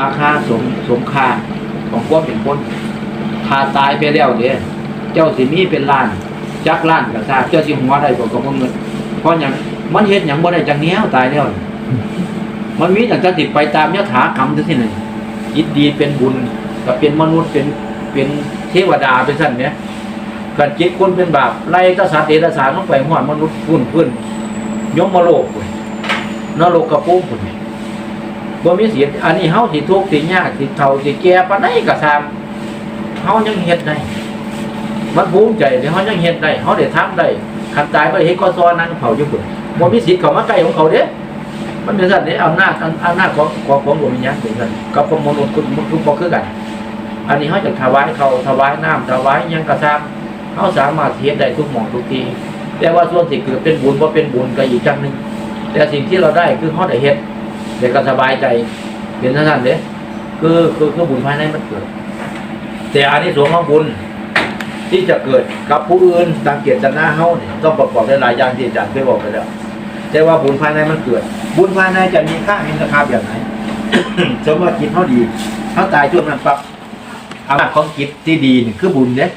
ราคาสมสมค่าของความเป็นคนถ้าตายไปแล้วเนี่ยเจ้าสิมีเป็นล้านจักล้านก็ทราเจ้าสิหัวได้บ่าก็บ่เงินเพราะหยังมันเฮ็ดหยังบ่ได้จังแนวตายแล้วนี่มันมีแต่จะติดไปตามยถากรรมจังซี่นี่ยิดดีเป็นบุญก็เป็นมนุษย์เป็นเป็นเทวดาเป็นซั่นเนี่ยกันจิตคนเป็นบาปไล่ตสัตว์เดรัจฉานลงไปฮอดมนุษย์พุ่นพื้นยมโลกนรกกระปุ้งพุ่นนี่ บ่มีเสียอันนี้เฮาสิทุกข์สิยากสิเฒ่าสิแก่ปานใดก็ตามเฮายังเฮ็ดได้มันภูมิใจที่เฮายังเฮ็ดได้เฮาได้ทำได้คันตายบ่ได้เฮ็ดก็ซอนนั่งเผาอยู่พุ่นบ่มีสิทธิ์เข้ามาใกล้ของเขาเด้มันเป็นซั่นเด้อำนาจอันอำนาจของของของดวงวิญญาณเป็นซั่นกับของมนุษย์คุณมันคือบ่คือกันอันนี้เฮาจะถวายเขาถวายน้ำถวายหยังก็ตามเฮาสามารถเฮ็ดได้ทุกหม่องทุกทีแต่ว่าส่วนที่เกิดเป็นบุญบ่เป็นบุญก็อีกจังหนึงแต่สิ่งที่เราได้คือเฮาได้เฮ็ด เด็กก็สบายใจเห็นท่านเด้คือคือคือบุญภายในมันเกิด แต่อันนี้สงของบุญที่จะเกิดกับผู้อื่นตามเกียรติหน้าเฮาเนี่ยต้องประกอบด้วยหลายอย่างที่อาจารย์เคยบอกไปแล้วแต่ว่าบุญภายในมันเกิด บุญภายในจะมีค่ามีราคาแบบไหนสมมติว่าจิตเขาดีเขาตายช่วงนั้นปั๊บอำนาจของจิตที่ดีนี่คือบุญเนี่ย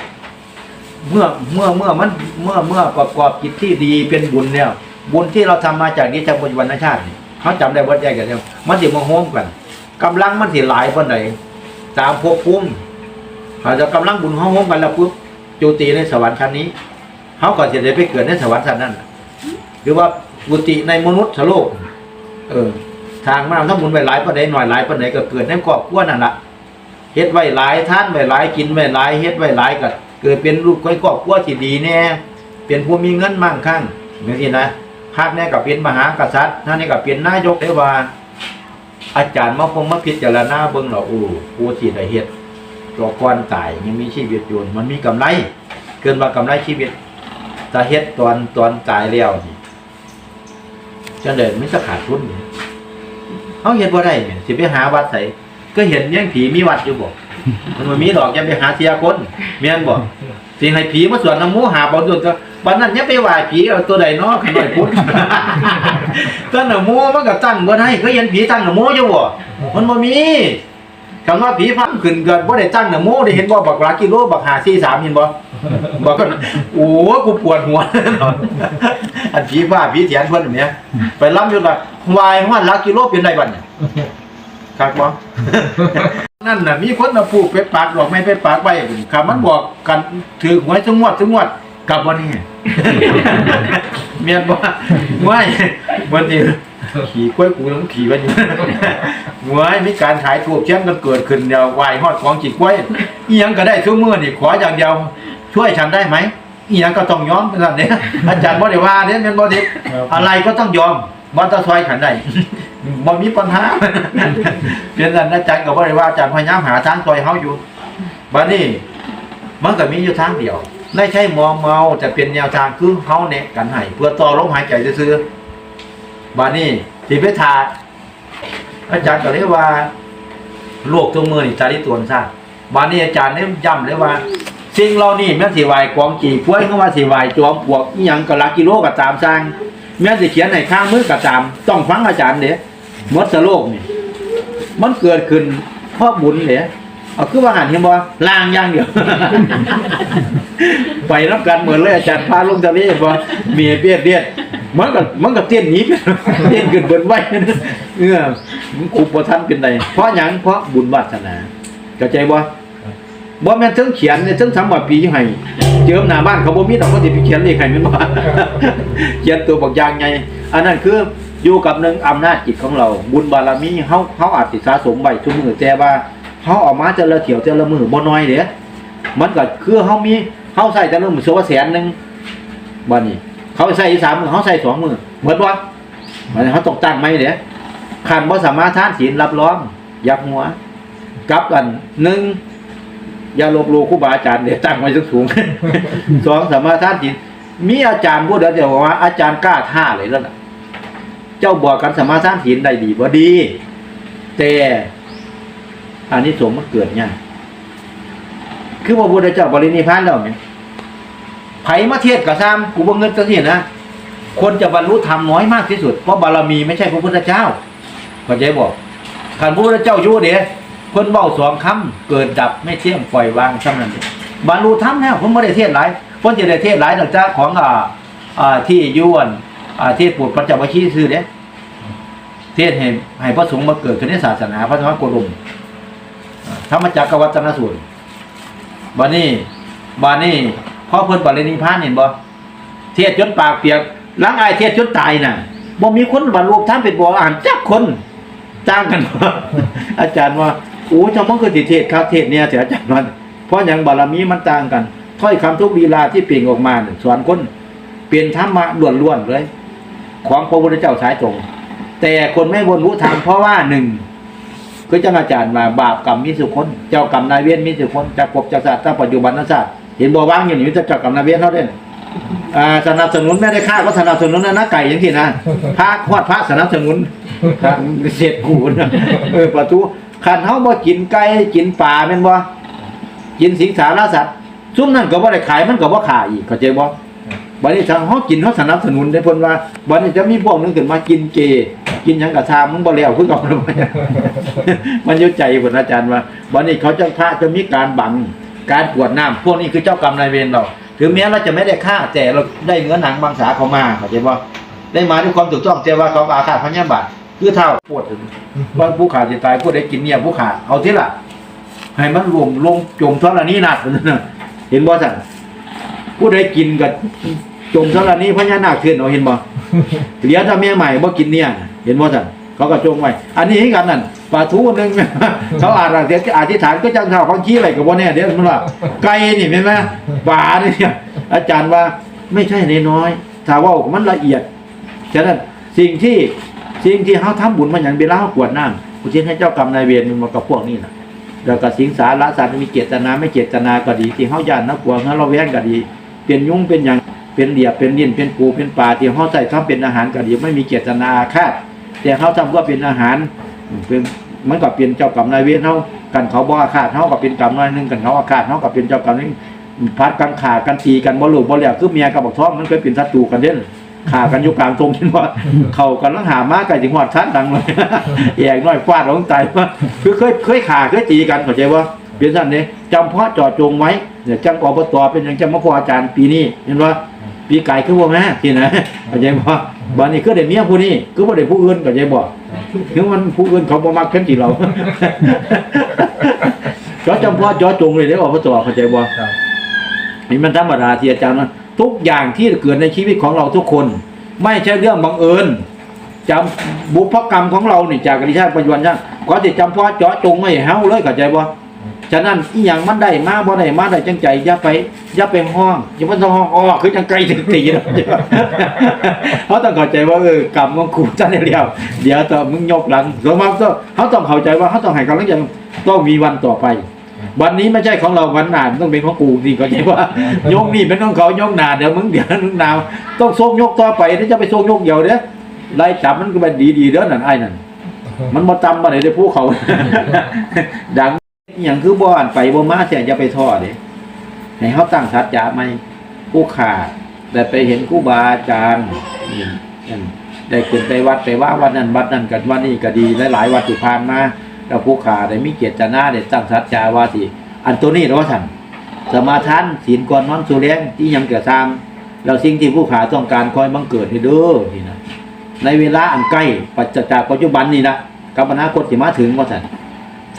เมื่อเมื่อเมื่อมันเมื่อเมื่อประกอบจิตที่ดีเป็นบุญแล้วบุญที่เราทำมาจากนี้จากบุญวันชาตินี่ เขาจำได้วัดใหญ่กันเนี่ยมันสิมาโฮมกันกำลังมันสิหลายปานใดตามภพภูมิเขาจะกำลังบุญเขาโฮมกันแล้วปุ๊บจุติในสวรรค์ชั้นนี้เขาก็จะได้ไปเกิดในสวรรค์ชั้นนั้นหรือว่ากุติในมนุษย์โลก เออ ทางมันทำบุญไว้หลายปานใดหน่อยหลายปานใดก็เกิดในครอบครัวนั่นแหละเฮ็ดไว้หลายท่านไว้หลายกินไว้หลายเฮ็ดไว้หลายก็เกิดเป็นลูกครอบครัวที่ดีแน่เป็นผู้มีเงินมั่งคั่งอย่างนี้นะ ภาคแน่ก็เป็นมหากษัตริย์นั่นนี่ก็เป็นนายกได้ว่า อาจารย์มาพงมาพิจารณาเบิ่งแล้วโอ้ผู้ที่ได้เฮ็ดตัวก่อนตายยังมีชีวิตอยู่มันมีกำไร เกินว่ากำไรชีวิตถ้าเฮ็ดตอนตอนตายแล้วนี่จังได๋มันจะขาดทุนนี่เขาเห็นบ่าได้เนี่ยสิไปหาวัดใส่ก็เห็นยังผีมีวัดอยู่บ่มันมีดอกยังไปหาเสียคนแม่นบ่สิให้ผีมาสวดน้ำมูหาบ่ดุนก็ บัดนั้นยังไปไหว้ผีเอาตัวใดเนาะขน่อยพุทธตั้งน้ำหมูมันก็ตั้งบ่ได้ก็เห็นผีตั้งน้ำหมูอยู่บ่มันบ่มีคำว่าผีพังขึ้นเกิดบ่ได้ตั้งน้ำหมูได้เห็นบ่บักหลายกิโลบักหา43เห็นบ่บอกกันโอ้กูปวดหัวอันผีฟ้าผีเถียนเพิ่นเนี่ยไปล้ำอยู่ละวายว่าลักกิโลเป็นไรบัดเนี่ยครับบ่นั่นน่ะมีคนมาปลูกเป็ดปากดอกไม้เป็ดปากไว้คำมันบอกกันถือหวยจังหวัดจังหวัด กลับวันนี้ เมียนบ่ไม่วันนี้ขี่กล้วยกูต้องขี่ไว้อยู่หวยมีการขายถูกเชื่อมกันเกิดขึ้นเดียววายฮอดของจิตกล้วยอีหยังก็ได้ทุกมื้อนี่ขออย่างเดียว ช่วยฉันได้ไหมอีหยังก็ต้องยอมเป็นแบบนี้อาจารย์บ่ได้ว่าเด้เป็นบ่ได้อะไรก็ต้องยอมบ่ต้องซอยฉันได้บ่มีปัญหาเป็นอันอาจารย์ก็บ่ได้ว่าอาจารย์พยายามหาทางซอยเฮาอยู่บัดนี้มันก็มีอยู่ทางเดียว ไม่ใช่มอมเมาจะเป็นแนวทางคือเฮาแนะกันให้เพื่อต่อลมหายใจซื่อบัดนี้สิไปทาอาจารย์ก็เลยว่าโลกทุกมือนี่จาริตวนซะบัดนี้อาจารย์เนี่ยย้ำเลยว่า สิ่งเหล่านี้แม่นสิไหวกองจีพวยเข้าว่าสิไหวจอมปวกอีหยังก็ลักกิโลก็ตามสร้างแม่นสิเขียนให้ข้างมือก็ตาม ต้องฟังอาจารย์เด้มดสโลกนี่มันเกิดขึ้นเพราะบุญเด้ เอาคือว่าหันเห็นบ่ล่างอย่างเดียว ไปรับกันเหมือนเลยอาจารย์พาลงทะเลบ่เมียเบียดเบียดมันก็มันก็เต้นหนีไปเต้นขึ้นเบิ่นไว้เออมันคุบบ่ทันเป็นไดเพราะหยังเพราะบุญวาสนาเข้าใจบ่บ่แม่นถึงเขียนเนี่ยถึงทำบัตรปีให้เจิมหน้าบ้านเขาบ่มีดอกเขาสิไปเขียนเลขให้แม่นบ่เขียนตัวบักอย่างไงอันนั้นคืออยู่กับหนึ่งอำนาจจิตของเรา บุญบารมีเฮาเฮาอาจสิสะสมไว้ทุกมื้อแต่ว่า เฮาออกมาแต่ละเที่ยวแต่ละมือบ่น้อยเด้มันก็คือเฮามีเฮาใช้แต่ละมื้อสัวแสนหนึ่งบันี้เขาใส่สามมือเฮาใส่สองมื้อหมดบ่มันเขาต้องตั้งไหมเด้คันบ่สามารถทานศีลรับรองยักหัวกับอันหนึ่งอย่าลบหลู่ครูบาอาจารย์เดี๋ยวตั้งไว้สูงๆสองสามาท่านจิตมีอาจารย์พูดเดี๋ยวบอกว่าอาจารย์กล้าท่าเลยแล้วล่ะเจ้าบอกกันสามาท่านศีลได้ดีบ่ดี แต่ อันนี้สงมันเกิดเนี่ยากคือพระพุทธเจ้าบริณิพานแล้วเนี่ยไผ่มาเทียบกับซ้ำกูบ่เงินจังซี่นะคนจะบรรลุธรรมน้อยมากที่สุดเพราะบารมีไม่ใช่พระพุทธเจ้าเข้าใจบอกขันพระพุทธเจ้าอยู่เด้เพิ่นเว้าสองคำเกิดดับไม่เที่ยงปล่อยวางซ้ำนั้นบรรลุธรรมแล้วผมบ่ได้เทศหลายเพิ่นสิได้เทศหลายนอกจากของอ่าอ่าที่ยวนอ่าที่ปวดปัญจวัคคีย์ซื่อเด้เทศให้ให้พระสงฆ์มาเกิดขึ้นในศาสนาพระธรรมโกดมอ่า ธรรมจักรวัฒนสูตรบัดนี้บัดนี้พอเพิ่นปรินิพานเห็นบ่เทศจนปากเปียกหลังอายเทศจนตายน่ะบ่มีคนบรรลุธรรมเป็นบ่อ่านจักคนจ้างกันว่าอาจารย์ว่าโอ้ชาวมังคือติเทศครับเทศเนี่ยเสียอาจารย์ว่าเพราะอย่างบารมีมันต่างกันถ้อยคำทุกลีลาที่เปล่งออกมาเนี่ยสอนคนเปลี่ยนธรรมะล้วนๆเลย ของพระพุทธเจ้าสายตรง แต่คนไม่บรรลุธรรมเพราะว่าหนึ่ง คือจังอาจารย์มาบาปกรรมมีสุคนเจ้ากรรมนายเวรมีสุคนจะกบจะศาสตร์ถ้าปัจจุบันศาสตร์เห็นบ่ว่างอยู่นี่จะเจ้ากรรมนายเวรเท่าเด่นอ่าสนับสนุนไม่ได้ค่าก็สนับสนุนนะนะไก่ยังที่นะพระทอดพระสนับสนุนครับเสร็จกูนะเออประตูขันเฮาบ่กินไก่กินปลาแม่นบ่กินสิงสารสัตว์ซุ่มนั่นก็บ่ได้ขายมันก็บ่ขายอีกเข้าใจบ่บัดนี้ทางเฮากินเฮาสนับสนุนได้เพิ่นว่าบัดนี้จะมีพวกนึงขึ้นมากินเจ กินยังกะทามึงบ่แล้วคือเก่าแล้วมันยู่ใจเพิ่นอาจารย์ว่าบัดนี้เขาจะพระจะมีการบังการกวดน้ำพวกนี้คือเจ้ากรรมนายเวรเราถึงแม้เราจะไม่ได้ฆ่าแต่เราได้เนื้อหนังบางสาเขามาเข้าใจบ่ได้มาด้วยความถูกต้องแต่ว่าเขาอาฆาตพยาบาทคือเท่าปวดถึงบาผู้ขาจะตายผู้ใดกินเนี่ยผู้ขาเอาที่ละให้มันรวมลงจมท่านี้นัดเห็นบ่สั่นผู้ใดกินกับจมท่านี้พญานาคขึ้นเอาเห็นบ่เหลียถ้าแม่ใหม่บ่กินเนี่ย เห็นบ่สั่นเขาก็จงไว้อันนี้ให้กันนั่นปลาทูนึง เขาอาจจะอธิษฐานก็จังเท่าของขี้อะไรกับบ่แน่เดี๋ยวมันว่าไก่นี่เห็นไหมปลาเนี่ยอาจารย์ว่าไม่ใช่น้อยๆถ้าว่ามันละเอียดฉะนั้นสิ่งที่สิ่งที่เขาทำบุญมาอย่างเวลาเขากวดน้ำอุทิศให้เจ้ากรรมนายเวรมันมากับพวกนี้นะแล้วก็สิงสารสัตว์มีเจตนาไม่เจตนาก็ดีที่เขาย่านนักกลัวเขาเราแว้งก็ดี เป็นยุงเป็นอย่างเป็นเหลียบเป็นดินเป็นปูเป็นปลาที่เขาใส่ทำเป็นอาหารก็ดีไม่มีเจตนาอาฆาต แต่เขาทำก็เป็นอาหารเป็นมันก็เป็นเจ้ากรรมนายเวรเขากันเขาบ่อาฆาตเขาก็เป็นกรรมนายหนึ่งกันเขาอาฆาตเขาก็เป็นเจ้ากรรมนึงพัดกันขากันตีกันบ่หลุดบ่เหลี่ยคือเมียกับบักท้องมันเคยเป็นศัตรูกันเด่นขากันอยู่กลางตรงเห็นว่าเขากันลังหามาไก่ถึงหอดชัดดังเลยแยกน้อยฟาดลงใจว่าคือเคยเคยขาเคยตีกันเข้าใจว่าเปลี่ยนสั้นเนี่ยจำเพาะเจอดจงไว้เนี่ยจังอบตเป็นอย่างจำมาพออาจารย์ปีนี้เห็นว่า ปีไก่คือว่าแม่ที่ไหนเข้าใจบ่บ้านนี้คือได้เมียผู้นี้คือบ่ได้ผู้อื่นเข้าใจบ่คือมันผู้อื่นเขาบ่มักเพิ่นที่เราจอจำเพาะจอจงเลยเด้ออบตเข้าใจบ่มันี่มันธรรมดาที่อาจารย์นะทุกอย่างที่เกิดในชีวิตของเราทุกคน ไม่ใช่เรื่องบังเอิญจำบุพกรรมของเราเนี่จากอริชาติปัจจุบันยังก็จะจำเพาะเจาะจงไม่เฮาเลยเข้าใจบ่ ฉะนั้นอีหยังมันได้มาบ่ได้มาได้จังใจอย่าไปอย่าไปห้องอย่าไปต้องห้องอ้อคือจังไกลถึงตีนะเขาต้องเข้าใจว่าเออกรรมของกูจะได้เรียวเดี๋ยวต่อมึงยกหลังสมมติเขาต้องเข้าใจว่าเขาต้องให้กำลังใจต้องมีวันต่อไป วันนี้ไม่ใช่ของเราวันหน้ามันต้องเป็นของกูสิก็ใช่ว่า ยกนี่เป็นของเขายกหนาเดี๋ยวมึงเดี๋ยวมึงหนาวต้องส่งยกต่อไปถ้าจะไปส่งยกเดียวเด้อไล่จับมันก็เป็นดีๆเด้อนั่นไอ้นั่นมันมาจำมาไหนได้ผู้เขาดัง อย่างคือบ่อนไปบ่มาเสียอย่าไปท้อเด้ให้เขาตั้งสัจจะไหมผู้ขาดแต่ไปเห็นครูบาอาจารย์ได้ขึ้นไปวัดไปว่าวัดนั้นวัดนั้นกันวันนี้ก็ดีหลายๆวัดที่ผ่านมาแล้วผู้ขาได้มีเกียรตินาได้ตั้งสัจจาว่าสิอันตัวนี้เราท่านสมาทานศีลก่อนนอนสู่เล้งที่ยังเกิดตามเราสิ่งที่ผู้ขาต้องการคอยบังเกิดให้เด้อนี่นะในเวลาอันใกล้ปัจจุบันนี่นะกับอนาคตที่มาถึงว่าสัน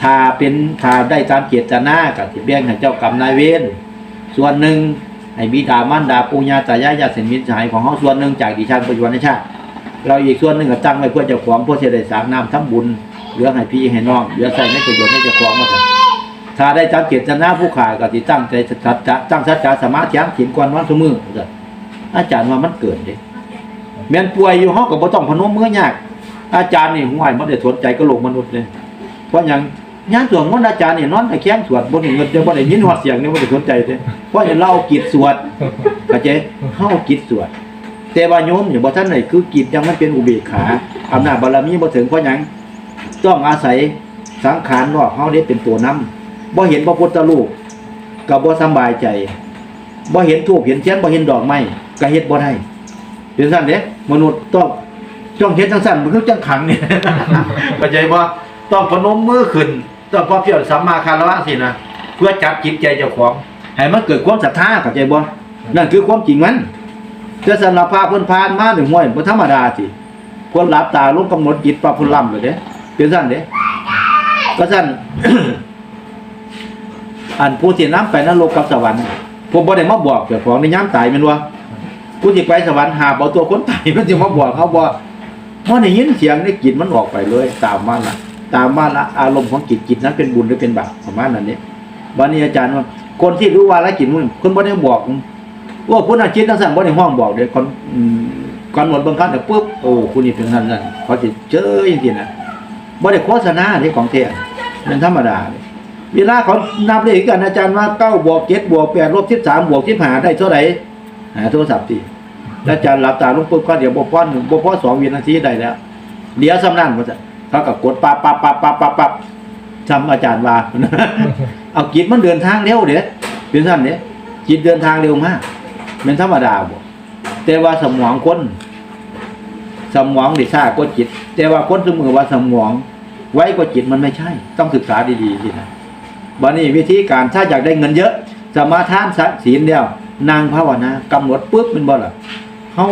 ถ้าเป็นถ้าได้ตามเจตนากับที่แบ่งให้เจ้ากรรมนายเวรส่วนหนึ่งให้บิดามารดาปู่ย่าตายายญาติสนิทมิตรสหายของเขาส่วนหนึ่งจากดิฉันปัจจุบันในชาติเราอีกส่วนหนึ่งก็ตั้งไว้เพื่อเจ้าของเพื่อจะได้สางนามทำบุญเหลือให้พี่ให้น้องเหลือใส่ในประโยชน์ให้เจ้าของว่าสันถ้าได้จำเจตนาผู้ขายก็ที่ตั้งใจสัจจะตั้งสัจจะสมาธิถินกวนวันสมือจ้ะอาจารย์ว่ามันเกิดเด้แม่นป่วยอยู่ห้องก็บ่ต้องพนมมือยาก อาจารย์นี่ห่วยบ่ได้สนใจกระโหลกมนุษย์เลยเพราะยัง งานสวดมนต์อาจารย์นี่นอนตะแคงสวดบ่ได้เงินบ่ได้ยินฮอดเสียงนี่บ่ได้สนใจเด้เพราะอย่างเราเอากิจสวดเข้าใจเฮาเอากิจสวด แต่ว่าโยมอย่าบ่ทันไหนคือกิจยังไมันเป็นอุเบกขาอำนาจบารมีบ่ถึงเพราะยังต้องอาศัยสังขารรอบเฮาได้เป็นตัวนำบ่เห็นพระพุทธรูปก็บ่สำบายใจบ่เห็นทูบเห็นเทียนบ่เห็นดอกไม้ก็เฮ็ดบ่ได้เป็นซั่นเด้มนุษย์ต้องต้องเฮ็ดจังซั่นมันคือจังขังเนี่ยเข้าใจบ่ต้องพนมมือขึ้น ต้องพอเพียรสัมมาคารวะสินะเพื่อจับจิตใจเจ้าของให้มันเกิดความศรัทธาเข้าใจบ่นั่นคือความจริงมันจะสารภาพเพิ่นพานมาถึงห้วยบ่ธรรมดาสิคนหลับตาลงกำหนดจิตปรับพุ่นล่ำเลยเด้เป็นซั่นเด้ก็ซั่นอันผู้ที่นํไปนรกกับสวรรค์ผมบ่ได้มาบอกเจ้าของในยามตายแม่นว่าผู้ที่ไปสวรรค์หาบเอาตัวคนตายมันสิมาบอกเขาบ่พอได้ยินเสียงได้กลิ่นมันออกไปเลยตามมาละ ตามมาอารมณ์ของจิตจิตนั้นเป็นบุญหรือเป็นบาปประมาณนั้นนี่ยวันนี้อาจารย์ว่าคนที่รู้ว่าละจิตมันคนบ่ได้บอกว่าผู้นั้นจิตทั้งสั่งบ่ได้ห้องบอกเด้คนอืมก่อนหมดบางครั้งแต่ปุ๊บโอ้คุณนี่เป็นท่นนั้นเขาจะเจอจริงๆนะบ่ได้โฆษณาที่ของเท้เป็นธรรมดาเลยเวลาเขานับเลขกันอาจารย์ว่าเก้าบวกเจ็ดบวกแปดลบสิบสามบวกสิบห้าได้เท่าไหร่หาโทรศัพท์ตีอาจารย์หลับตาลงปุ๊บก็เดี๋ยวบ่พอหนึ่งบ่พอสองวินาทีได้แล้วเดี๋ยวสำนั่นก็จะ เขาก็กดปั๊บปั๊บปั๊บปั๊บปั๊บปั๊บจำอาจารย์ว่า เอาจิตมันเดินทางเร็วเด้เป็นสั้นเด้จิตเดินทางเร็วมากเป็นธรรมดาบ่แต่ว่าสมองคนสมองดิซ่ากว่าจิต แต่ว่าคนสมือว่าสมอง ไว้กว่าจิตมันไม่ใช่ ต้องศึกษาดีๆสินะบัดนี้วิธีการถ้าอยากได้เงินเยอะ สมาทานศีลเดียวนางภาวนา กำหนดปุ๊บเป็นบ่ล่ะเฮา